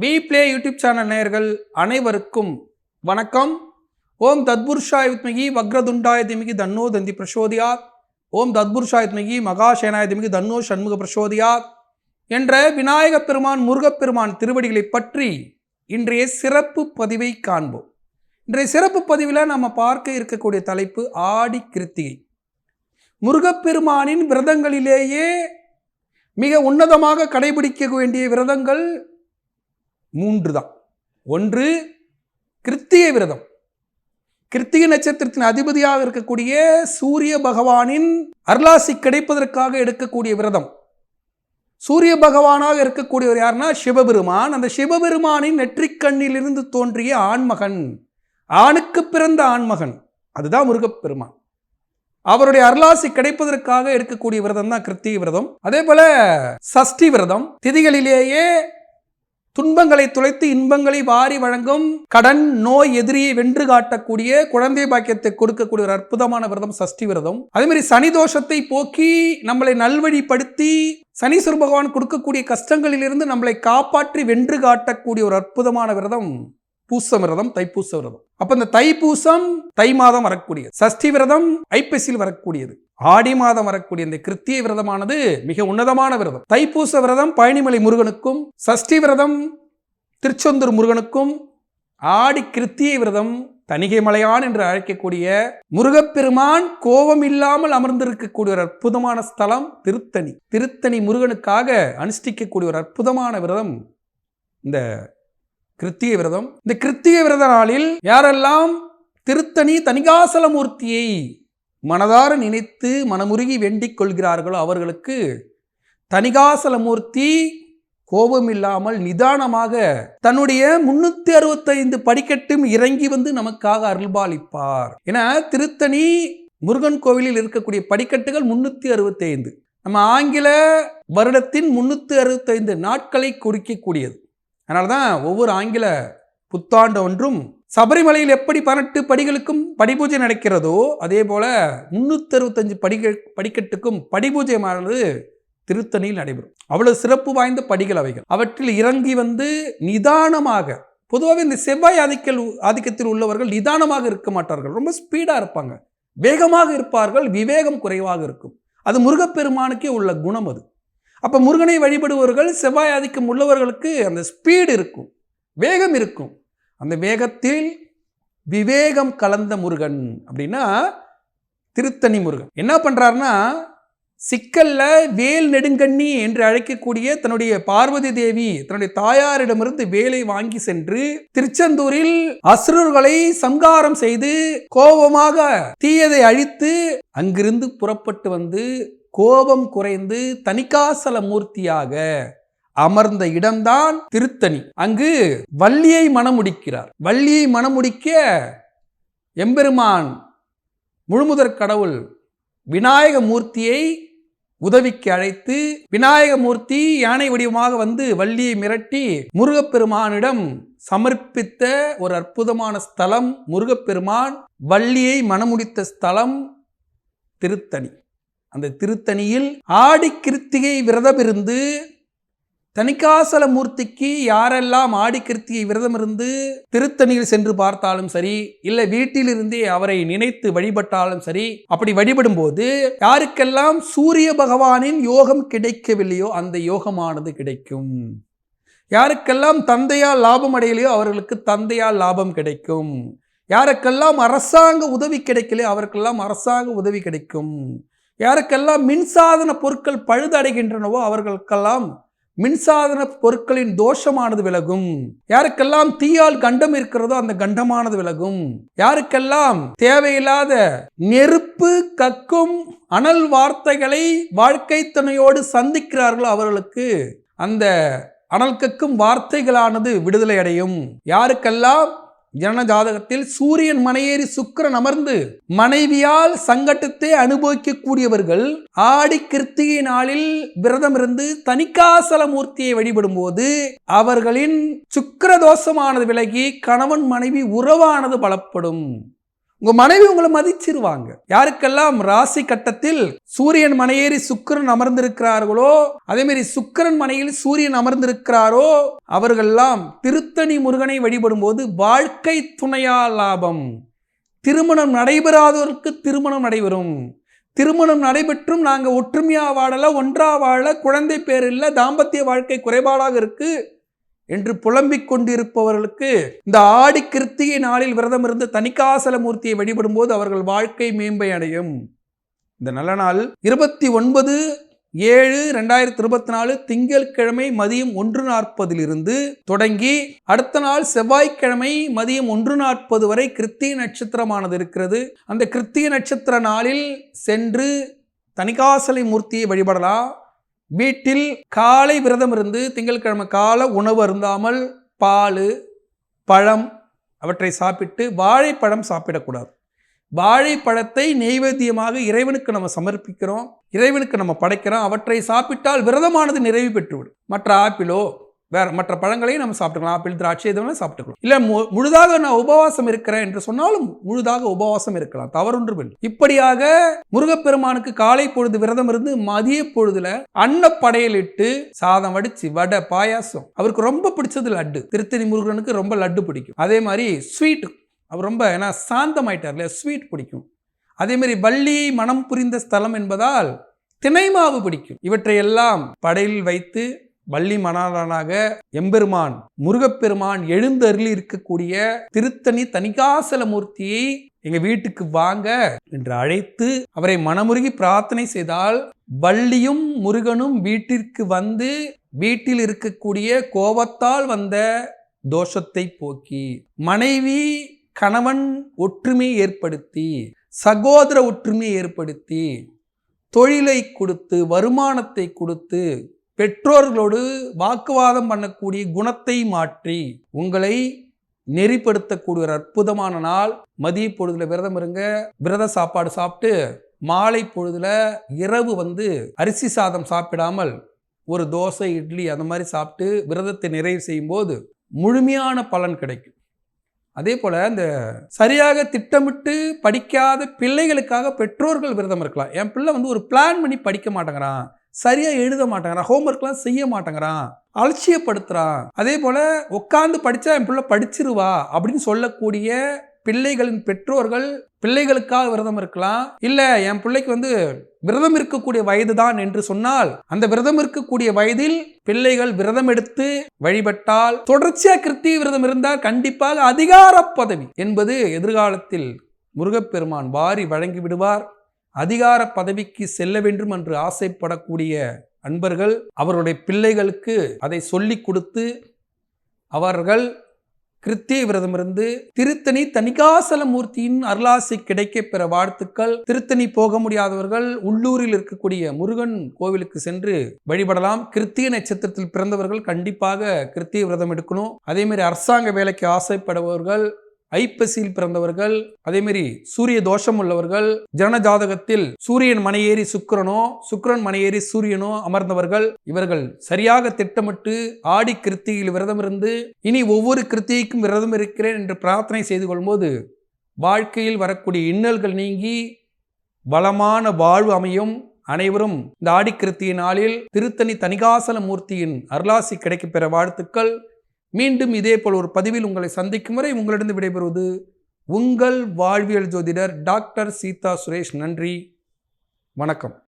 We play YouTube channel நேயர்கள் அனைவருக்கும் வணக்கம். ஓம் தத்புருஷாய வித்மகி வக்ரதுண்டாய திமிகி தன்னோ தந்தி பிரசோதியாத் ஓம் தத்புருஷாய வித்மகி மகாசேனாய திமிகி தன்னோ சண்முக பிரசோதியாத் என்ற விநாயகப் பெருமான் முருகப்பெருமான் திருவடிகளை பற்றி இன்றைய சிறப்பு பதிவை காண்போம். இன்றைய சிறப்பு பதிவில் நம்ம பார்க்க இருக்கக்கூடிய தலைப்பு ஆடி கிருத்திகை. முருகப்பெருமானின் விரதங்களிலேயே மிக உன்னதமாக கடைபிடிக்க வேண்டிய விரதங்கள் மூன்று தான் ஒன்று கிருத்திகை விரதம். கிருத்திகை நட்சத்திரத்தின் அதிபதியாக இருக்கக்கூடிய சூரிய பகவானின் அருளாசி கிடைப்பதற்காக எடுக்கக்கூடிய விரதம். சூரிய பகவானாக இருக்கக்கூடியவர் யாருன்னா சிவபெருமான். அந்த சிவபெருமானின் நெற்றிக்கண்ணிலிருந்து தோன்றிய ஆண்மகன். ஆணுக்கு பிறந்த ஆண்மகன். அதுதான் முருகப்பெருமான். அவருடைய அருளாசி கிடைப்பதற்காக எடுக்கக்கூடிய விரதம் தான் கிருத்திகை விரதம். அதே போல சஷ்டி விரதம். திதிகளிலேயே துன்பங்களை துளைத்து இன்பங்களை வாரி வழங்கும் கடன் நோய் எதிரியை வென்று காட்டக்கூடிய குழந்தை பாக்கியத்தை கொடுக்கக்கூடிய ஒரு அற்புதமான விரதம் சஷ்டி விரதம். அதே மாதிரி சனி தோஷத்தை போக்கி நம்மளை நல்வழிப்படுத்தி சனீஸ்வர பகவான் கொடுக்கக்கூடிய கஷ்டங்களிலிருந்து நம்மளை காப்பாற்றி வென்று காட்டக்கூடிய ஒரு அற்புதமான விரதம். பூச விரதம் தைப்பூச விரதம். அப்ப இந்த தைப்பூசம் தை மாதம் வரக்கூடியது. சஷ்டி விரதம் ஐப்பசியில் வரக்கூடியது. ஆடி மாதம் வரக்கூடிய இந்த கிருத்திய விரதமானது மிக உன்னதமான விரதம். தைப்பூச விரதம் பழனிமலை முருகனுக்கும் சஷ்டி விரதம் திருச்செந்தூர் முருகனுக்கும் ஆடி கிருத்திய விரதம் தணிகை மலையான் என்று அழைக்கக்கூடிய முருகப்பெருமான் கோபம் இல்லாமல் அமர்ந்திருக்கக்கூடிய ஒரு அற்புதமான ஸ்தலம் திருத்தணி. திருத்தணி முருகனுக்காக அனுஷ்டிக்கக்கூடிய ஒரு அற்புதமான விரதம் இந்த கிருத்திய விரதம் இந்த கிருத்திய விரத நாளில் யாரெல்லாம் திருத்தணி தணிகாசலமூர்த்தியை மனதார நினைத்து மனமுருகி வேண்டிக் கொள்கிறார்களோ அவர்களுக்கு தணிகாசலமூர்த்தி கோபம் இல்லாமல் நிதானமாக தன்னுடைய முன்னூத்தி அறுபத்தைந்து படிக்கட்டும் இறங்கி வந்து நமக்காக அருள்பாலிப்பார். என திருத்தணி முருகன் கோவிலில் இருக்கக்கூடிய படிக்கட்டுகள் முன்னூத்தி அறுபத்தைந்து. நம்ம ஆங்கில வருடத்தின் முன்னூத்தி அறுபத்தைந்து நாட்களை குறிக்கக்கூடியது. அதனால தான் ஒவ்வொரு ஆங்கில புத்தாண்டு ஒன்றும் சபரிமலையில் எப்படி பதினெட்டு படிகளுக்கும் படிபூஜை நடக்கிறதோ அதே போல் முந்நூற்றறுபத்தஞ்சு அறுபத்தஞ்சு படிகள் படிக்கட்டுக்கும் படிபூஜையானது திருத்தணியில் நடைபெறும். அவ்வளோ சிறப்பு வாய்ந்த படிகள் அவைகள். அவற்றில் இறங்கி வந்து நிதானமாக பொதுவாகவே இந்த செவ்வாய் ஆதிக்கல் ஆதிக்கத்தில் உள்ளவர்கள் நிதானமாக இருக்க மாட்டார்கள். ரொம்ப ஸ்பீடாக இருப்பாங்க. வேகமாக இருப்பார்கள் விவேகம் குறைவாக இருக்கும். அது முருகப்பெருமானுக்கே உள்ள குணம் அது. அப்போ முருகனை வழிபடுபவர்கள் செவ்வாய் ஆதிக்கம் உள்ளவர்களுக்கு அந்த ஸ்பீடு இருக்கும் வேகம் இருக்கும். அந்த வேகத்தில் விவேகம் கலந்த முருகன் அப்படின்னா திருத்தணி முருகன். என்ன பண்ணுறாருன்னா சிக்கலில் வேல் நெடுங்கண்ணி என்று அழைக்கக்கூடிய தன்னுடைய பார்வதி தேவி தன்னுடைய தாயாரிடமிருந்து வேலை வாங்கி சென்று திருச்செந்தூரில் அசுரர்களை சங்காரம் செய்து கோபமாக தீயதை அழித்து அங்கிருந்து புறப்பட்டு வந்து கோபம் குறைந்து தனிகாசல மூர்த்தியாக அமர்ந்த இடம்தான் திருத்தணி. அங்கு வள்ளியை மணமுடிக்கிறார். வள்ளியை மணமுடிக்க எம்பெருமான் முழுமுதற் கடவுள் விநாயக மூர்த்தியை உதவிக்கு அழைத்து விநாயக மூர்த்தி யானை வடிவமாக வந்து வள்ளியை மிரட்டி முருகப்பெருமானிடம் சமர்ப்பித்த ஒரு அற்புதமான ஸ்தலம் முருகப்பெருமான் வள்ளியை மணமுடித்த ஸ்தலம் திருத்தணி. அந்த திருத்தணியில் ஆடி கிருத்திகை விரதம் இருந்து தணிக்காசல மூர்த்திக்கு யாரெல்லாம் ஆடி கிருத்தியை விரதம் இருந்து திருத்தணியில் சென்று பார்த்தாலும் சரி இல்லை வீட்டிலிருந்தே அவரை நினைத்து வழிபட்டாலும் சரி அப்படி வழிபடும் போது யாருக்கெல்லாம் சூரிய பகவானின் யோகம் கிடைக்கவில்லையோ அந்த யோகமானது கிடைக்கும். யாருக்கெல்லாம் தந்தையால் லாபம் அடையலையோ அவர்களுக்கு தந்தையால் லாபம் கிடைக்கும். யாருக்கெல்லாம் அரசாங்க உதவி கிடைக்கலையோ அவருக்கெல்லாம் அரசாங்க உதவி கிடைக்கும். யாருக்கெல்லாம் மின்சாதன பொருட்கள் பழுதடைகின்றனவோ அவர்களுக்கெல்லாம் மின்சாதன பொருட்களின் தோஷமானது விலகும். யாருக்கெல்லாம் தீயால் கண்டம் இருக்கிறதோ அந்த கண்டமானது விலகும். யாருக்கெல்லாம் தேவையில்லாத நெருப்பு கக்கும் அனல் வார்த்தைகளை வாழ்க்கை துணையோடு சந்திக்கிறார்களோ அவர்களுக்கு அந்த அனல் கக்கும் வார்த்தைகளானது விடுதலை அடையும். யாருக்கெல்லாம் ஜன ஜாதகத்தில் சூரியன் மனையேறி சுக்கரன் அமர்ந்து மனைவியால் சங்கட்டத்தை அனுபவிக்கக்கூடியவர்கள் ஆடி கிருத்திகை நாளில் விரதம் இருந்து தனிக்காசல மூர்த்தியை வழிபடும் போது அவர்களின் சுக்கிர தோஷமானது விலகி கணவன் மனைவி உறவானது பலப்படும். உங்க மனைவி உங்களை மதிச்சிருவாங்க. யாருக்கெல்லாம் ராசி கட்டத்தில் சூரியன் மனையேறி சுக்கிரன் அமர்ந்திருக்கிறார்களோ அதே மாதிரி சுக்கிரன் மனையில் சூரியன் அமர்ந்திருக்கிறாரோ அவர்கள்லாம் திருத்தணி முருகனை வழிபடும் போது வாழ்க்கை துணையா லாபம். திருமணம் நடைபெறாதவருக்கு திருமணம் நடைபெறும். திருமணம் நடைபெற்றும் நாங்கள் ஒற்றுமையாக வாழலை ஒன்றா வாழ குழந்தை பேர் இல்லை தாம்பத்திய வாழ்க்கை குறைபாடாக இருக்குது என்று புலம்பிக் கொண்டிருப்பவர்களுக்கு இந்த ஆடி கிருத்திகை நாளில் விரதம் இருந்து தனிக்காசல மூர்த்தியை வழிபடும் போது அவர்கள் வாழ்க்கை மேம்பை அடையும். இந்த நல்ல நாள் இருபத்தி ஒன்பது ஏழு ரெண்டாயிரத்தி இருபத்தி நாலு திங்கட்கிழமை மதியம் ஒன்று நாற்பதிலிருந்து தொடங்கி அடுத்த நாள் செவ்வாய்க்கிழமை மதியம் ஒன்று நாற்பது வரை கிருத்திய நட்சத்திரமானது இருக்கிறது. அந்த கிருத்திய நட்சத்திர நாளில் சென்று தனிகாசலை மூர்த்தியை வழிபடலாம். வீட்டில் காலை விரதம் இருந்து திங்கட்கிழமை கால உணவு அருந்தாமல் பால் பழம் அவற்றை சாப்பிட்டு வாழைப்பழம் சாப்பிடக்கூடாது. வாழைப்பழத்தை நெய்வேத்தியமாக இறைவனுக்கு நம்ம சமர்ப்பிக்கிறோம் இறைவனுக்கு நம்ம படைக்கிறோம். அவற்றை சாப்பிட்டால் விரதமானது நிறைவு பெற்றுவிடும். மற்ற ஆப்பிளோ வேற மற்ற பழங்களையும் நம்ம சாப்பிட்டுக்கலாம் ஆப்பிள் திராட்சை எதுவும் சாப்பிட்டுக்கலாம். இல்லை மு- முழுதாக நான் உபவாசம் இருக்கிறேன் என்று சொன்னாலும் முழுதாக உபவாசம் இருக்கலாம் தவறொன்றும் இல்லை. இப்படியாக முருகப்பெருமானுக்கு காலை பொழுது விரதம் இருந்து மதிய பொழுதுல அன்னப்படையலிட்டு சாதம் வடிச்சு வடை பாயாசம். அவருக்கு ரொம்ப பிடிச்சது லட்டு. திருத்தணி முருகனுக்கு ரொம்ப லட்டு பிடிக்கும். அதே மாதிரி ஸ்வீட் அவர் ரொம்ப ஏன்னா சாந்தமாயிட்டார் இல்லையா? ஸ்வீட் பிடிக்கும். அதே மாதிரி வள்ளி மனம் புரிந்த ஸ்தலம் என்பதால் திணைமாவு பிடிக்கும். இவற்றையெல்லாம் படையில் வைத்து வள்ளி மணாளனாக எம்பெருமான் முருகப்பெருமான் எழுந்தருளி இருக்கக்கூடிய திருத்தணி தணிகாசல மூர்த்தியை எங்க வீட்டுக்கு வாங்க என்று அழைத்து அவரை மனமுருகி பிரார்த்தனை செய்தால் வள்ளியும் முருகனும் வீட்டிற்கு வந்து வீட்டில் இருக்கக்கூடிய கோபத்தால் வந்த தோஷத்தை போக்கி மனைவி கணவன் ஒற்றுமை ஏற்படுத்தி சகோதர ஒற்றுமை ஏற்படுத்தி தொழிலை கொடுத்து வருமானத்தை கொடுத்து பெற்றோர்களோடு வாக்குவாதம் பண்ணக்கூடிய குணத்தை மாற்றி உங்களை நெறிப்படுத்தக்கூடிய ஒரு அற்புதமான நாள். மதிய பொழுதுல விரதம் இருங்க. விரத சாப்பாடு சாப்பிட்டு மாலை பொழுதுல இரவு வந்து அரிசி சாதம் சாப்பிடாமல் ஒரு தோசை இட்லி அந்த மாதிரி சாப்பிட்டு விரதத்தை நிறைவு செய்யும்போது முழுமையான பலன் கிடைக்கும். அதே போல் இந்த சரியாக திட்டமிட்டு படிக்காத பிள்ளைகளுக்காக பெற்றோர்கள் விரதம் இருக்கலாம். என் பிள்ளை வந்து ஒரு பிளான் பண்ணி படிக்க மாட்டேங்கிறான். சரியாக எழுத மாட்டேங்கிறான் ஹோம்ஒர்க்லாம் செய்ய மாட்டேங்கிறான் அலட்சியப்படுத்துகிறான் அதே போல் உட்காந்து படித்தா என் பிள்ளை படிச்சிருவா அப்படின்னு சொல்லக்கூடிய பிள்ளைகளின் பெற்றோர்கள் பிள்ளைகளுக்காக விரதம் இருக்கலாம். இல்லை என் பிள்ளைக்கு வந்து விரதம் இருக்கக்கூடிய வயது தான் என்று சொன்னால் அந்த விரதம் இருக்கக்கூடிய வயதில் பிள்ளைகள் விரதம் எடுத்து வழிபட்டால் தொடர்ச்சியாக கிருத்திய விரதம் இருந்தால் கண்டிப்பாக அதிகார பதவி என்பது எதிர்காலத்தில் முருகப்பெருமான் வாரி வழங்கி விடுவார். அதிகார பதவிக்கு செல்ல வேண்டும் என்று ஆசைப்படக்கூடிய அன்பர்கள் அவருடைய பிள்ளைகளுக்கு அதை சொல்லிக் கொடுத்து அவர்கள் கிருத்திய விரதம் இருந்து திருத்தணி தணிகாசலமூர்த்தியின் அருளாசி கிடைக்க பெற வாழ்த்துக்கள். திருத்தணி போக முடியாதவர்கள் உள்ளூரில் இருக்கக்கூடிய முருகன் கோவிலுக்கு சென்று வழிபடலாம். கிருத்திய நட்சத்திரத்தில் பிறந்தவர்கள் கண்டிப்பாக கிருத்திய விரதம் எடுக்கணும். அதே மாதிரி அரசாங்க வேலைக்கு ஆசைப்படுபவர்கள் ஐப்பசியில் பிறந்தவர்கள் அதே மாதிரி சூரிய தோஷம் உள்ளவர்கள் ஜன ஜாதகத்தில் சூரியன் மனையேறி சுக்கரனோ சுக்கரன் மனையேறி சூரியனோ அமர்ந்தவர்கள் இவர்கள் சரியாக திட்டமிட்டு ஆடி கிருத்தியில் விரதம் இருந்து இனி ஒவ்வொரு கிருத்திகைக்கும் விரதம் இருக்கிறேன் என்று பிரார்த்தனை செய்து கொள்ளும்போது வாழ்க்கையில் வரக்கூடிய இன்னல்கள் நீங்கி வளமான வாழ்வு அமையும். அனைவரும் இந்த ஆடிக்கிருத்திய நாளில் திருத்தணி தணிகாசல மூர்த்தியின் அருளாசி கிடைக்கப்பெற வாழ்த்துக்கள். மீண்டும் இதேபோல் ஒரு பதிவில் உங்களை சந்திக்கும் வரை உங்களிடம் விடைபெறுவது உங்கள் வாழ்வியல் ஜோதிடர் டாக்டர் சீதா சுரேஷ். நன்றி. வணக்கம்.